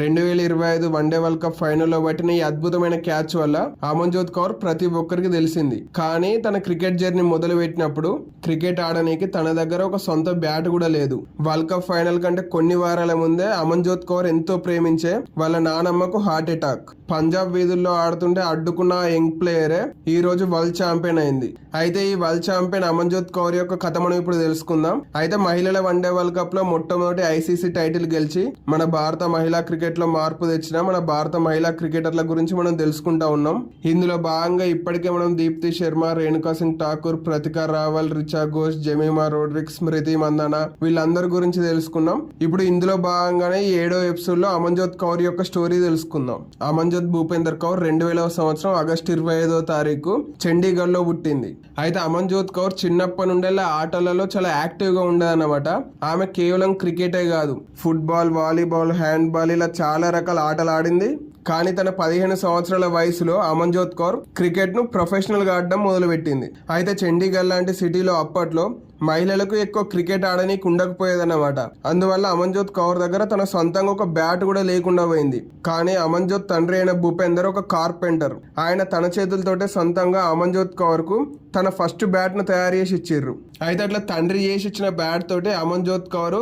రెండు వేల ఇరవై ఐదు వన్డే వరల్డ్ కప్ ఫైనల్లో పట్టిన ఈ అద్భుతమైన క్యాచ్ వల్ల అమన్జోత్ కౌర్ ప్రతి ఒక్కరికి తెలిసింది. కానీ తన క్రికెట్ జర్నీ మొదలు పెట్టినప్పుడు క్రికెట్ ఆడడానికి తన దగ్గర ఒక సొంత బ్యాట్ కూడా లేదు. వరల్డ్ కప్ ఫైనల్ కంటే కొన్ని వారాల ముందే అమన్జోత్ కౌర్ ఎంతో ప్రేమించే వాళ్ళ నానమ్మకు హార్ట్ అటాక్. పంజాబ్ వీధుల్లో ఆడుతుంటే అడ్డుకున్న ఆ యంగ్ ప్లేయరే ఈ రోజు వరల్డ్ ఛాంపియన్ అయింది. అయితే ఈ వరల్డ్ ఛాంపియన్ అమన్జోత్ కౌర్ యొక్క కథ మనం ఇప్పుడు తెలుసుకుందాం. అయితే మహిళల వన్డే వరల్డ్ కప్లో మొట్టమొదటి ఐసీసీ టైటిల్ గెలిచి మన భారత మహిళా క్రికెట్ లో మార్పు తెచ్చిన మన భారత మహిళా క్రికెటర్ల గురించి మనం తెలుసుకుంటా ఉన్నాం. ఇందులో భాగంగా ఇప్పటికే మనం దీప్తి శర్మ రేణుకా సింగ్ ఠాకూర్ ప్రతిక రావల్ రిచా ఘోష్ జమీమా రోడ్రిక్ స్మృతి మందన వీళ్ళందరి గురించి తెలుసుకున్నాం. ఇప్పుడు ఇందులో భాగంగానే ఏడో ఎపిసోడ్లో అమన్జోత్ కౌర్ యొక్క స్టోరీ తెలుసుకుందాం. అమన్జోత్ భూపేందర్ కౌర్ రెండు వేల సంవత్సరం ఆగస్టు ఇరవై ఐదో తారీఖు చండీగఢ్లో పుట్టింది. అయితే అమన్జోత్ కౌర్ చిన్నప్పటి నుండేలా ఆటలలో చాలా యాక్టివ్గా ఉండదన్నమాట. ఆమె కేవలం క్రికెటే కాదు ఫుట్బాల్ వాలీబాల్ హ్యాండ్బాల్ ఇలా చాలా రకాల ఆటలు ఆడింది. కానీ తన పదిహేను సంవత్సరాల వయసులో అమన్జోత్ కౌర్ క్రికెట్ను ప్రొఫెషనల్గా ఆడడం మొదలుపెట్టింది. అయితే చండీగఢ్ లాంటి సిటీలో అప్పట్లో మహిళలకు ఎక్కువ క్రికెట్ ఆడనీకి ఉండకపోయేదన్నమాట. అందువల్ల అమన్జోత్ కౌర్ దగ్గర తన సొంతంగా ఒక బ్యాట్ కూడా లేకుండా పోయింది. కానీ అమన్జోత్ తండ్రి అయిన భూపేందర్ ఒక కార్పెంటర్. ఆయన తన చేతులతోటే సొంతంగా అమన్జోత్ కౌర్కు తన ఫస్ట్ బ్యాట్ను తయారు చేసి ఇచ్చిర్రు అయితే అట్లా తండ్రి చేసి ఇచ్చిన బ్యాట్ తోటి అమన్జోత్ కౌర్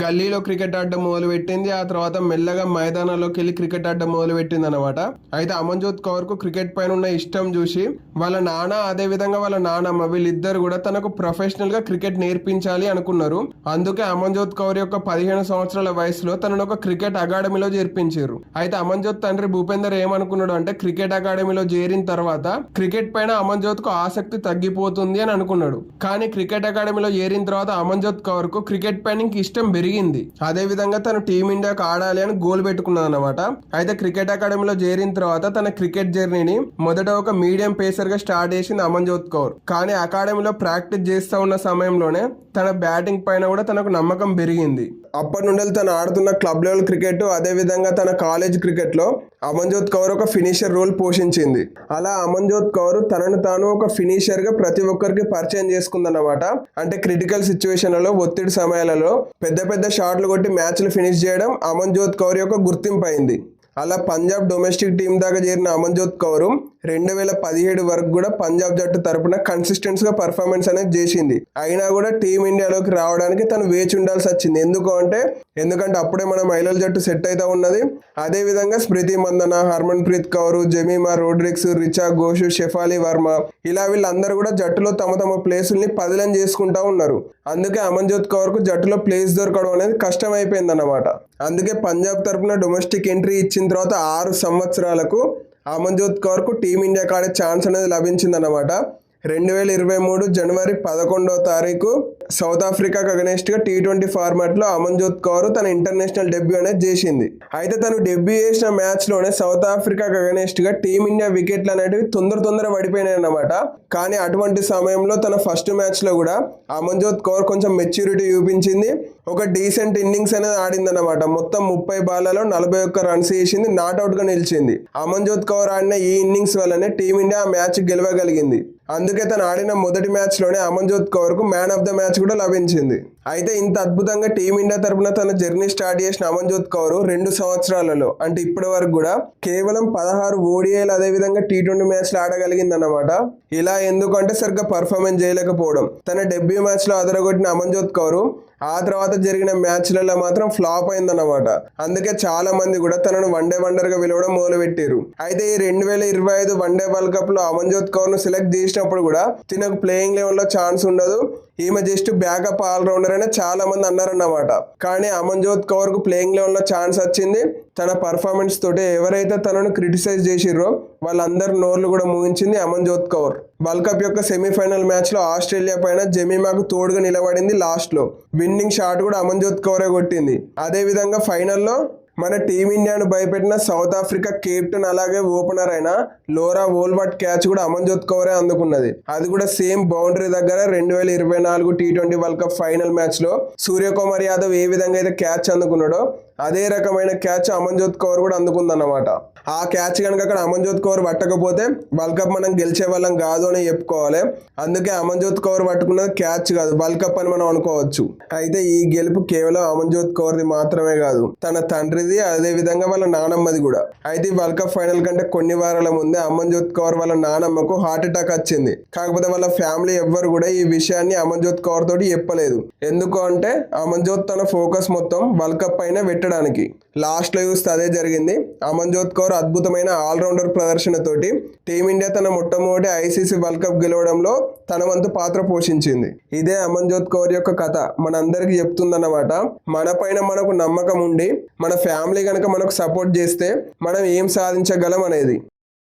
గల్లీలో క్రికెట్ ఆడడం మొదలు పెట్టింది ఆ తర్వాత మెల్లగా మైదానాల్లోకి వెళ్ళి క్రికెట్ ఆడడం మొదలు పెట్టింది అనమాట అయితే అమన్జోత్ కౌర్కు క్రికెట్ పైన ఉన్న ఇష్టం చూసి వాళ్ళ నాన్న అదే విధంగా వాళ్ళ నానమ్మ వీళ్ళిద్దరు కూడా తనకు ప్రొఫెషనల్గా క్రికెట్ నేర్పించాలి అనుకున్నారు. అందుకే అమన్జోత్ కౌర్ యొక్క పదిహేను సంవత్సరాల వయసులో తనను ఒక క్రికెట్ అకాడమీలో చేర్పించారు. అయితే అమన్జోత్ తండ్రి భూపేందర్ ఏమనుకున్నాడు అంటే క్రికెట్ అకాడమీలో చేరిన తర్వాత క్రికెట్ పైన అమన్జోత్కు ఆసక్తి తగ్గిపోతుంది అని అనుకున్నాడు. కానీ క్రికెట్ అకాడమీలో చేరిన తర్వాత అమన్జోత్ కౌర్కు క్రికెట్ పైన ఇష్టం పెరిగింది. అదే విధంగా తను టీమిండియాకు ఆడాలి అని గోల్ పెట్టుకున్నాడు అనమాట అయితే క్రికెట్ అకాడమీలో చేరిన తర్వాత తన క్రికెట్ జర్నీని మొదట ఒక మీడియం పేసర్గా స్టార్ట్ చేసింది అమన్జోత్ కౌర్. కానీ అకాడమీలో ప్రాక్టీస్ చేస్తూ ఉన్న సమయంలోనే తన బ్యాటింగ్ పైన కూడా తనకు నమ్మకం పెరిగింది. అప్పటి నుండి తను ఆడుతున్న క్లబ్ లెవెల్ క్రికెట్ అదే విధంగా తన కాలేజ్ క్రికెట్లో అమన్జోత్ కౌర్ ఒక ఫినిషర్ రోల్ పోషించింది. అలా అమన్జోత్ కౌర్ తనను తాను ఒక ఫినిషర్గా ప్రతి ఒక్కరికి పరిచయం చేసుకుందన్నమాట. అంటే క్రిటికల్ సిచ్యువేషన్లలో ఒత్తిడి సమయాలలో పెద్ద పెద్ద షాట్లు కొట్టి మ్యాచ్లు ఫినిష్ చేయడం అమన్జోత్ కౌర్ యొక్క గుర్తింపు అయింది. అలా పంజాబ్ డొమెస్టిక్ టీం దాకా చేరిన అమన్జోత్ కౌరు రెండు వేల పదిహేడు వరకు కూడా పంజాబ్ జట్టు తరపున కన్సిస్టెన్స్గా పర్ఫార్మెన్స్ అనేది చేసింది. అయినా కూడా టీం ఇండియాలోకి రావడానికి తను వేచి ఉండాల్సి వచ్చింది. ఎందుకు అంటే ఎందుకంటే అప్పుడే మన మహిళల జట్టు సెట్ అయితే ఉన్నది. అదే విధంగా స్మృతి మందన హర్మన్ ప్రీత్ కౌర్ జమీమా రోడ్రిక్స్ రిచా ఘోష్ షెఫాలి వర్మ ఇలా వీళ్ళందరూ కూడా జట్టులో తమ తమ ప్లేసుల్ని పదిలం చేసుకుంటా ఉన్నారు. అందుకే అమన్జోత్ కౌర్కు జట్టులో ప్లేస్ దొరకడం అనేది కష్టం అయిపోయిందన్నమాట అందుకే పంజాబ్ తరపున డొమెస్టిక్ ఎంట్రీ ఇచ్చిన తర్వాత ఆరు సంవత్సరాలకు అమన్జోత్ కౌర్కు టీమిండియా కాడే ఛాన్స్ అనేది లభించిందన్నమాట. రెండు వేల ఇరవై మూడు జనవరి పదకొండవ తారీఖు సౌత్ ఆఫ్రికాకు అగనెస్ట్గా టీ ట్వంటీ ఫార్మాట్లో అమన్జోత్ కౌర్ తన ఇంటర్నేషనల్ డెబ్యూ అనేది చేసింది. అయితే తను డెబ్యూ చేసిన మ్యాచ్లోనే సౌత్ ఆఫ్రికాకు అగనెస్ట్గా టీమిండియా వికెట్లు అనేటివి తొందర తొందర పడిపోయినాయి అన్నమాట కానీ అటువంటి సమయంలో తన ఫస్ట్ మ్యాచ్లో కూడా అమన్జోత్ కౌర్ కొంచెం మెచ్యూరిటీ చూపించింది. ఒక డీసెంట్ ఇన్నింగ్స్ అనేది ఆడింది అనమాట మొత్తం ముప్పై బాల్లలో నలభై ఒక్క రన్స్ వేసింది నాట్అవుట్గా నిలిచింది. అమన్జోత్ కౌర్ ఆడిన ఈ ఇన్నింగ్స్ వల్లనే టీమిండియా ఆ మ్యాచ్ గెలవగలిగింది. అందుకే తను ఆడిన మొదటి మ్యాచ్లోనే అమన్జోత్ కౌర్కు మ్యాన్ ఆఫ్ ద మ్యాచ్ కూడా లభించింది. అయితే ఇంత అద్భుతంగా టీమిండియా తరపున తన జర్నీ స్టార్ట్ చేసిన అమన్జోత్ కౌర్ రెండు సంవత్సరాలలో అంటే ఇప్పటి వరకు కూడా కేవలం పదహారు ఓడిఐలు అదే విధంగా టీ ట్వంటీ మ్యాచ్లు ఆడగలిగింది అనమాట ఇలా ఎందుకంటే సరిగ్గా పర్ఫార్మెన్స్ చేయలేకపోవడం. తన డెబ్యూ మ్యాచ్లో అదరగొట్టిన అమన్జోత్ కౌర్ ఆ తర్వాత జరిగిన మ్యాచ్లలో మాత్రం ఫ్లాప్ అయిందన్నమాట. అందుకే చాలా మంది కూడా తనను వన్డే వండర్గా పిలవడం మొదలుపెట్టారు. అయితే ఈ రెండు వేల ఇరవై ఐదు వన్డే వరల్డ్ కప్లో అమన్జోత్ కౌర్ను సెలెక్ట్ చేసినప్పుడు కూడా తినకు ప్లేయింగ్ లెవెల్లో ఛాన్స్ ఉండదు. ఈమె జస్ట్ బ్యాకప్ ఆల్రౌండర్ అని చాలా మంది అన్నారన్నమాట. కానీ అమన్జోత్ కౌర్కు ప్లేయింగ్ లెవెల్లో ఛాన్స్ వచ్చింది. తన పర్ఫార్మెన్స్ తోటి ఎవరైతే తనను క్రిటిసైజ్ చేసిర్రో వాళ్ళందరి నోర్లు కూడా ముగించింది అమన్జోత్ కౌర్. వరల్డ్ కప్ యొక్క సెమీఫైనల్ మ్యాచ్లో ఆస్ట్రేలియా పైన జమీమాకు తోడుగా నిలబడింది లాస్ట్లో. విన్నింగ్ షాట్ కూడా అమన్జోత్ కౌరే కొట్టింది. అదే విధంగా ఫైనల్లో మన టీమిండియాను భయపెట్టిన సౌత్ ఆఫ్రికా కెప్టెన్ అలాగే ఓపెనర్ అయిన లోరా వోల్వర్ట్ క్యాచ్ కూడా అమన్జోత్ కౌరే అందుకున్నది. అది కూడా సేమ్ బౌండరీ దగ్గర రెండు వేల ఇరవై నాలుగు T twenty world cup final మ్యాచ్లో సూర్యకుమార్ యాదవ్ ఏ విధంగా అయితే క్యాచ్ అందుకున్నాడో అదే రకమైన క్యాచ్ అమన్జోత్ కౌర్ కూడా అందుకుందన్నమాట. ఆ క్యాచ్ కనుక అక్కడ అమన్జోత్ కౌర్ పట్టకపోతే వరల్డ్ కప్ మనం గెలిచే వాళ్ళం కాదు అని చెప్పుకోవాలి. అందుకే అమన్జోత్ కౌర్ పట్టుకున్నది క్యాచ్ కాదు వరల్డ్ కప్ అని మనం అనుకోవచ్చు. అయితే ఈ గెలుపు కేవలం అమన్జోత్ కౌర్ది మాత్రమే కాదు తన తండ్రిది అదే విధంగా వాళ్ళ నానమ్మది కూడా. అయితే ఈ వరల్డ్ కప్ ఫైనల్ కంటే కొన్ని వారాల ముందే అమన్జోత్ కౌర్ వాళ్ళ నానమ్మకు హార్ట్ అటాక్ వచ్చింది. కాకపోతే వాళ్ళ ఫ్యామిలీ ఎవ్వరు కూడా ఈ విషయాన్ని అమన్జోత్ కౌర్ తోటి చెప్పలేదు. ఎందుకు అంటే అమన్జోత్ తన ఫోకస్ మొత్తం వరల్డ్ కప్ పైన పెట్టడానికి. లాస్ట్లో చూస్తే అదే జరిగింది. అమన్జోత్ కౌర్ అద్భుతమైన ఆల్రౌండర్ ప్రదర్శనతోటి టీమిండియా తన మొట్టమొదటి ఐసీసీ వరల్డ్ కప్ గెలవడంలో తన వంతు పాత్ర పోషించింది. ఇదే అమన్జోత్ కౌర్ యొక్క కథ మనందరికీ చెప్తుందన్నమాట. మన పైన మనకు నమ్మకం ఉండి మన ఫ్యామిలీ కనుక మనకు సపోర్ట్ చేస్తే మనం ఏం సాధించగలం అనేది.